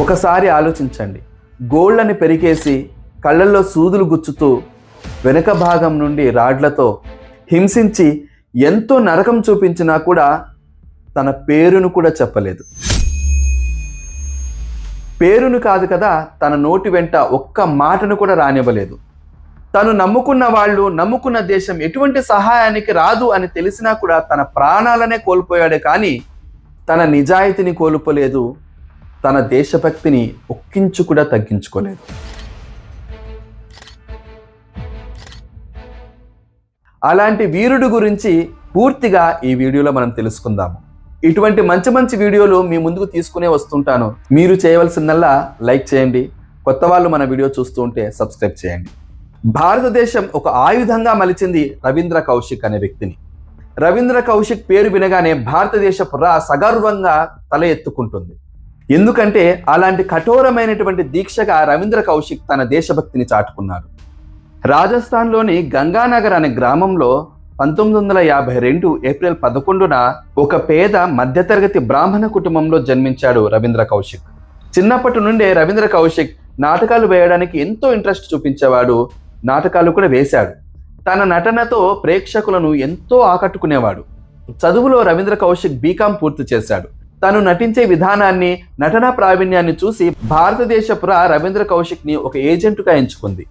ఒకసారి ఆలోచించండి. గోళ్ళని పెరికేసి కళ్ళల్లో సూదులు గుచ్చుతూ వెనుక భాగం నుండి రాడ్లతో హింసించి ఎంతో నరకం చూపించినా కూడా తన పేరును కూడా చెప్పలేదు. పేరును కాదు కదా తన నోటి వెంట ఒక్క మాటను కూడా రానివ్వలేదు. తను నమ్ముకున్న వాళ్ళు నమ్ముకున్న దేశం ఎటువంటి సహాయానికి రాదు అని తెలిసినా కూడా తన ప్రాణాలనే కోల్పోయాడే కానీ తన నిజాయితీని కోల్పోలేదు తన దేశభక్తిని ఒక్కించు కూడా తగ్గించుకోలేదు. అలాంటి వీరుడు గురించి పూర్తిగా ఈ వీడియోలో మనం తెలుసుకుందాము. ఇటువంటి మంచి మంచి వీడియోలు మీ ముందుకు తీసుకునే వస్తుంటాను. మీరు చేయవలసిందల్లా లైక్ చేయండి. కొత్త వాళ్ళు మన వీడియో చూస్తూ ఉంటే సబ్స్క్రైబ్ చేయండి. భారతదేశం ఒక ఆయుధంగా మలిచింది రవీంద్ర కౌశిక్ అనే వ్యక్తిని. రవీంద్ర కౌశిక్ పేరు వినగానే భారతదేశ పురా సగర్వంగా తల ఎత్తుకుంటుంది. ఎందుకంటే అలాంటి కఠోరమైనటువంటి దీక్షగా రవీంద్ర కౌశిక్ తన దేశభక్తిని చాటుకున్నాడు. రాజస్థాన్లోని గంగానగర్ అనే గ్రామంలో పంతొమ్మిది వందల యాభై రెండు ఏప్రిల్ పదకొండున ఒక పేద మధ్యతరగతి బ్రాహ్మణ కుటుంబంలో జన్మించాడు రవీంద్ర కౌశిక్. చిన్నప్పటి నుండే రవీంద్ర కౌశిక్ నాటకాలు వేయడానికి ఎంతో ఇంట్రెస్ట్ చూపించేవాడు నాటకాలు కూడా వేశాడు. తన నటనతో ప్రేక్షకులను ఎంతో ఆకట్టుకునేవాడు. చదువులో రవీంద్ర కౌశిక్ బీకాం పూర్తి చేశాడు. తను నటించే విధానాన్ని నటనా ప్రావీణ్యాన్ని చూసి భారతదేశపుర రవీంద్ర కౌశిక్ని ఒక ఏజెంటుగా ఎంచుకుంది.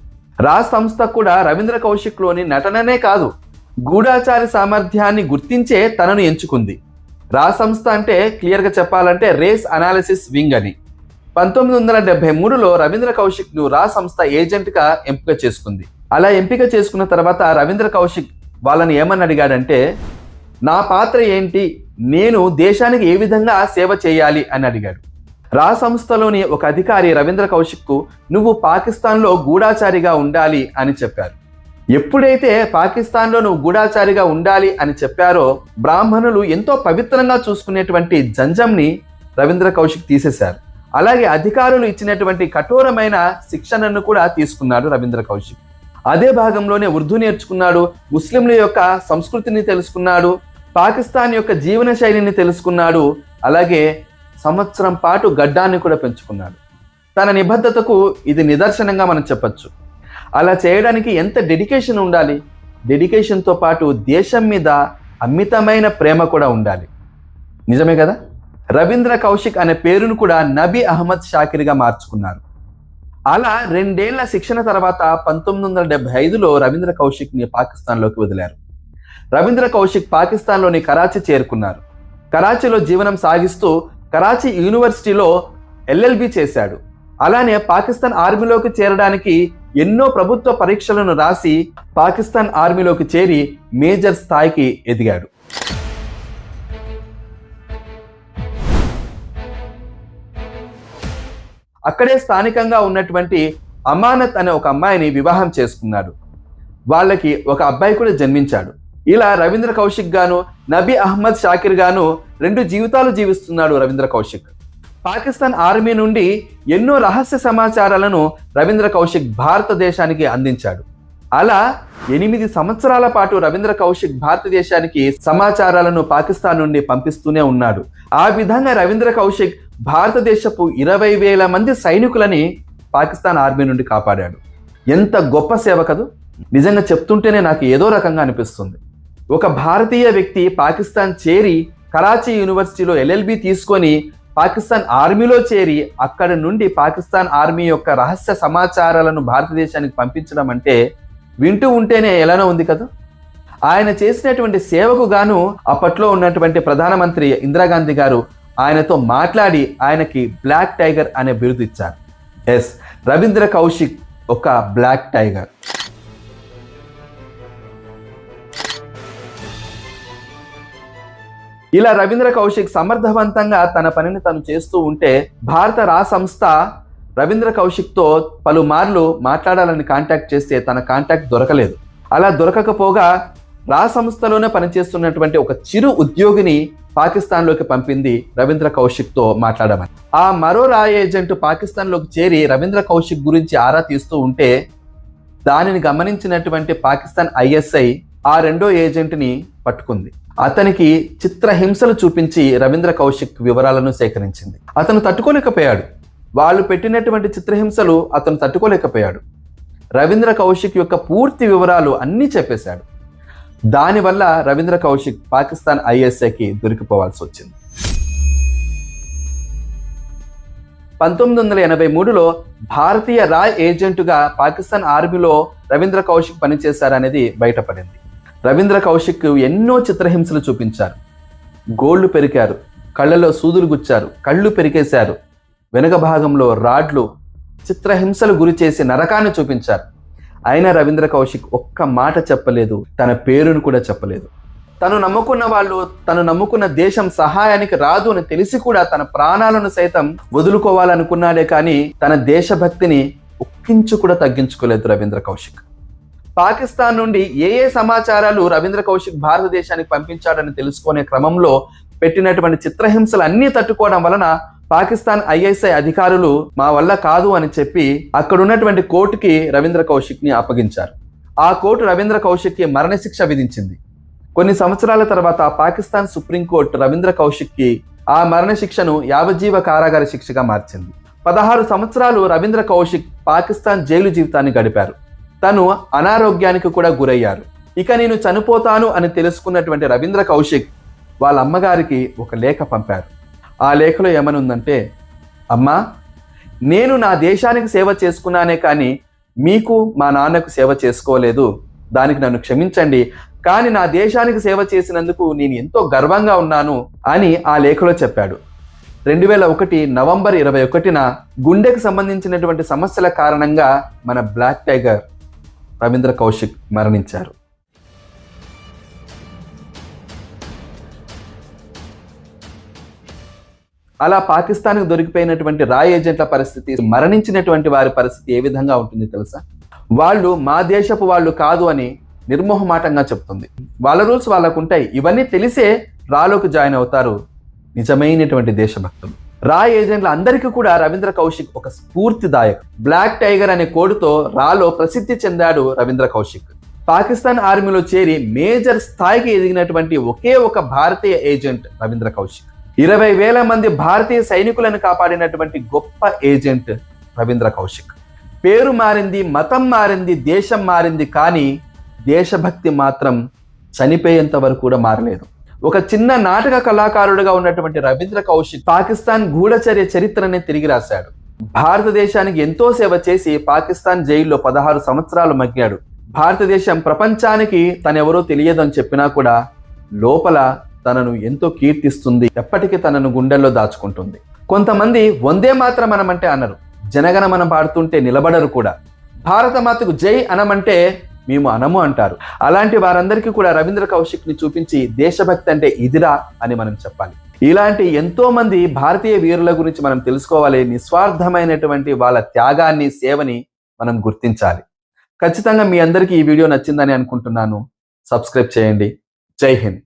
రా సంస్థ కూడా రవీంద్ర కౌశిక్లోని నటననే కాదు గూఢాచారి సామర్థ్యాన్ని గుర్తించే తనను ఎంచుకుంది. రా సంస్థ అంటే క్లియర్గా చెప్పాలంటే రేస్ అనాలిసిస్ వింగ్ అని. పంతొమ్మిది వందల డెబ్బై మూడులో రవీంద్ర కౌశిక్ను రా సంస్థ ఏజెంట్గా ఎంపిక చేసుకుంది. అలా ఎంపిక చేసుకున్న తర్వాత రవీంద్ర కౌశిక్ వాళ్ళని ఏమని అడిగాడంటే నా పాత్ర ఏంటి? నేను దేశానికి ఏ విధంగా సేవ చేయాలి అని అడిగాడు. రా సంస్థలోని ఒక అధికారి రవీంద్ర కౌశిక్కు నువ్వు పాకిస్తాన్లో గూఢాచారిగా ఉండాలి అని చెప్పారు. ఎప్పుడైతే పాకిస్తాన్లో నువ్వు గూఢాచారిగా ఉండాలి అని చెప్పారో బ్రాహ్మణులు ఎంతో పవిత్రంగా చూసుకునేటువంటి జంజంని రవీంద్ర కౌశిక్ తీసేశారు. అలాగే అధికారులు ఇచ్చినటువంటి కఠోరమైన శిక్షణను కూడా తీసుకున్నాడు రవీంద్ర కౌశిక్. అదే భాగంలోనే ఉర్దూ నేర్చుకున్నాడు ముస్లింల యొక్క సంస్కృతిని తెలుసుకున్నాడు పాకిస్తాన్ యొక్క జీవన శైలిని తెలుసుకున్నాడు. అలాగే సంవత్సరం పాటు గడ్డాన్ని కూడా పెంచుకున్నాడు. తన నిబద్ధతకు ఇది నిదర్శనంగా మనం చెప్పచ్చు. అలా చేయడానికి ఎంత డెడికేషన్ ఉండాలి? డెడికేషన్తో పాటు దేశం మీద అమితమైన ప్రేమ కూడా ఉండాలి. నిజమే కదా? రవీంద్ర కౌశిక్ అనే పేరును కూడా నబీ అహ్మద్ షాకిర్గా మార్చుకున్నారు. అలా రెండేళ్ళ శిక్షణ తర్వాత పంతొమ్మిది వందల డెబ్బై ఐదులో రవీంద్ర కౌశిక్ని పాకిస్తాన్లోకి వదిలారు. రవీంద్ర కౌశిక్ పాకిస్తాన్లోని కరాచీ చేరుకున్నారు. కరాచీలో జీవనం సాగిస్తూ కరాచీ యూనివర్సిటీలో ఎల్ఎల్బి చేశాడు. అలానే పాకిస్తాన్ ఆర్మీలోకి చేరడానికి ఎన్నో ప్రభుత్వ పరీక్షలను రాసి పాకిస్తాన్ ఆర్మీలోకి చేరి మేజర్ స్థాయికి ఎదిగాడు. అక్కడే స్థానికంగా ఉన్నటువంటి అమానత్ అనే ఒక అమ్మాయిని వివాహం చేసుకున్నాడు. వాళ్ళకి ఒక అబ్బాయి కూడా జన్మించాడు. ఇలా రవీంద్ర కౌశిక్ గాను నబీ అహ్మద్ షాకిర్ గాను రెండు జీవితాలు జీవిస్తున్నాడు రవీంద్ర కౌశిక్. పాకిస్తాన్ ఆర్మీ నుండి ఎన్నో రహస్య సమాచారాలను రవీంద్ర కౌశిక్ భారతదేశానికి అందించాడు. అలా ఎనిమిది సంవత్సరాల పాటు రవీంద్ర కౌశిక్ భారతదేశానికి సమాచారాలను పాకిస్తాన్ నుండి పంపిస్తూనే ఉన్నాడు. ఆ విధంగా రవీంద్ర కౌశిక్ భారతదేశపు ఇరవై వేల మంది సైనికులని పాకిస్తాన్ ఆర్మీ నుండి కాపాడాడు. ఎంత గొప్ప సేవ కదూ నిజంగా చెప్తుంటేనే నాకు ఏదో రకంగా అనిపిస్తుంది. ఒక భారతీయ వ్యక్తి పాకిస్తాన్ చేరి కరాచీ యూనివర్సిటీలో ఎల్ఎల్బి తీసుకొని పాకిస్తాన్ ఆర్మీలో చేరి అక్కడ నుండి పాకిస్తాన్ ఆర్మీ యొక్క రహస్య సమాచారాలను భారతదేశానికి పంపించడం అంటే వింటూ ఉంటేనే ఎలానో ఉంది కదా. ఆయన చేసినటువంటి సేవకు గాను అప్పట్లో ఉన్నటువంటి ప్రధానమంత్రి ఇందిరాగాంధీ గారు ఆయనతో మాట్లాడి ఆయనకి బ్లాక్ టైగర్ అనే బిరుదు ఇచ్చారు. ఎస్ రవీంద్ర కౌశిక్ ఒక బ్లాక్ టైగర్. ఇలా రవీంద్ర కౌశిక్ సమర్థవంతంగా తన పనిని తను చేస్తూ ఉంటే భారత రా సంస్థ రవీంద్ర కౌశిక్తో పలుమార్లు మాట్లాడాలని కాంటాక్ట్ చేస్తే తన కాంటాక్ట్ దొరకలేదు. అలా దొరకకపోగా రా సంస్థలోనే పనిచేస్తున్నటువంటి ఒక చిరు ఉద్యోగిని పాకిస్తాన్లోకి పంపింది రవీంద్ర కౌశిక్తో మాట్లాడమని. ఆ మరో రా ఏజెంట్ పాకిస్తాన్లోకి చేరి రవీంద్ర కౌశిక్ గురించి ఆరా తీస్తూ ఉంటే దానిని గమనించినటువంటి పాకిస్తాన్ ఐఎస్ఐ ఆ రెండో ఏజెంట్ని పట్టుకుంది. అతనికి చిత్రహింసలు చూపించి రవీంద్ర కౌశిక్ వివరాలను సేకరించింది. అతను తట్టుకోలేకపోయాడు. వాళ్ళు పెట్టినటువంటి చిత్రహింసలు అతను తట్టుకోలేకపోయాడు. రవీంద్ర కౌశిక్ యొక్క పూర్తి వివరాలు అన్నీ చెప్పేశాడు. దానివల్ల రవీంద్ర కౌశిక్ పాకిస్తాన్ ఐఎస్ఐకి దొరికిపోవాల్సి వచ్చింది. పంతొమ్మిది వందల ఎనభై మూడులో భారతీయ రాయ్ ఏజెంటుగా పాకిస్తాన్ ఆర్మీలో రవీంద్ర కౌశిక్ పనిచేశారనేది బయటపడింది. రవీంద్ర కౌశిక్ ఎన్నో చిత్రహింసలు చూపించారు. గోళ్ళు పెరికారు. కళ్ళలో సూదులు గుచ్చారు. కళ్ళు పెరికేశారు. వెనుక భాగంలో రాడ్లు చిత్రహింసలు గురి చేసి నరకాన్ని చూపించారు. అయినా రవీంద్ర కౌశిక్ ఒక్క మాట చెప్పలేదు. తన పేరును కూడా చెప్పలేదు. తను నమ్ముకున్న వాళ్ళు తను నమ్ముకున్న దేశం సహాయానికి రాదు అని తెలిసి కూడా తన ప్రాణాలను సైతం వదులుకోవాలనుకున్నాడే కానీ తన దేశభక్తిని ఒక్కించు కూడా తగ్గించుకోలేదు రవీంద్ర కౌశిక్. పాకిస్తాన్ నుండి ఏ ఏ సమాచారాలు రవీంద్ర కౌశిక్ భారతదేశానికి పంపించాడని తెలుసుకునే క్రమంలో పెట్టినటువంటి చిత్రహింసలు అన్నీ తట్టుకోవడం వలన పాకిస్తాన్ ఐఎస్ఐ అధికారులు మా వల్ల కాదు అని చెప్పి అక్కడున్నటువంటి కోర్టుకి రవీంద్ర కౌశిక్ని అప్పగించారు. ఆ కోర్టు రవీంద్ర కౌశిక్కి మరణశిక్ష విధించింది. కొన్ని సంవత్సరాల తర్వాత పాకిస్తాన్ సుప్రీంకోర్టు రవీంద్ర కౌశిక్కి ఆ మరణశిక్షను యావజీవ కారాగార శిక్షగా మార్చింది. పదహారు సంవత్సరాలు రవీంద్ర కౌశిక్ పాకిస్తాన్ జైలు జీవితాన్ని గడిపారు. తను అనారోగ్యానికి కూడా గురయ్యారు. ఇక నేను చనిపోతాను అని తెలుసుకున్నటువంటి రవీంద్ర కౌశిక్ వాళ్ళ అమ్మగారికి ఒక లేఖ పంపారు. ఆ లేఖలో ఏమనుందంటే అమ్మా నేను నా దేశానికి సేవ చేసుకున్నానే కానీ మీకు మా నాన్నకు సేవ చేసుకోలేదు. దానికి నన్ను క్షమించండి. కానీ నా దేశానికి సేవ చేసినందుకు నేను ఎంతో గర్వంగా ఉన్నాను అని ఆ లేఖలో చెప్పాడు. రెండు వేల ఒకటి నవంబర్ ఇరవై ఒకటిన గుండెకు సంబంధించినటువంటి సమస్యల కారణంగా మన బ్లాక్ టైగర్ రవీంద్ర కౌశిక్ మరణించారు. అలా పాకిస్తాన్కు దొరికిపోయినటువంటి రాయ్ ఏజెంట్ల పరిస్థితి మరణించినటువంటి వారి పరిస్థితి ఏ విధంగా ఉంటుంది తెలుసా? వాళ్ళు మా దేశపు వాళ్ళు కాదు అని నిర్మోహమాటంగా చెప్తుంది. వాళ్ళ రూల్స్ వాళ్ళకు ఉంటాయి. ఇవన్నీ తెలిసే రాలోకి జాయిన్ అవుతారు నిజమైనటువంటి దేశభక్తులు. రా ఏజెంట్ల అందరికీ కూడా రవీంద్ర కౌశిక్ ఒక స్ఫూర్తిదాయక్. బ్లాక్ టైగర్ అనే కోడుతో రాలో ప్రసిద్ధి చెందాడు రవీంద్ర కౌశిక్. పాకిస్తాన్ ఆర్మీలో చేరి మేజర్ స్థాయికి ఎదిగినటువంటి ఒకే ఒక భారతీయ ఏజెంట్ రవీంద్ర కౌశిక్. ఇరవై వేల మంది భారతీయ సైనికులను కాపాడినటువంటి గొప్ప ఏజెంట్ రవీంద్ర కౌశిక్. పేరు మారింది మతం మారింది దేశం మారింది కానీ దేశభక్తి మాత్రం చనిపోయేంత వరకు కూడా మారలేదు. ఒక చిన్న నాటక కళాకారుడుగా ఉన్నటువంటి రవీంద్ర కౌశిక్ పాకిస్తాన్ గూఢచర్య చరిత్రని తిరిగి రాశాడు. భారతదేశానికి ఎంతో సేవ చేసి పాకిస్తాన్ జైల్లో పదహారు సంవత్సరాలు మగ్గాడు. భారతదేశం ప్రపంచానికి తనెవరో అని చెప్పినా కూడా లోపల తనను ఎంతో కీర్తిస్తుంది. ఎప్పటికీ తనను గుండెల్లో దాచుకుంటుంది. కొంతమంది వందే మాత్రం అనమంటే అనరు. జనగణమన పాడుతుంటే నిలబడరు కూడా. భారత మాతకు జై అనమంటే మేము అనము అంటారు. అలాంటి వారందరికీ కూడా రవీంద్ర కౌశిక్ని చూపించి దేశభక్తి అంటే ఇదిరా అని మనం చెప్పాలి. ఇలాంటి ఎంతో మంది భారతీయ వీరుల గురించి మనం తెలుసుకోవాలి. నిస్వార్థమైనటువంటి వాళ్ళ త్యాగాన్ని సేవని మనం గుర్తించాలి. ఖచ్చితంగా మీ అందరికీ ఈ వీడియో నచ్చిందని అనుకుంటున్నాను. సబ్స్క్రైబ్ చేయండి. జై హింద్.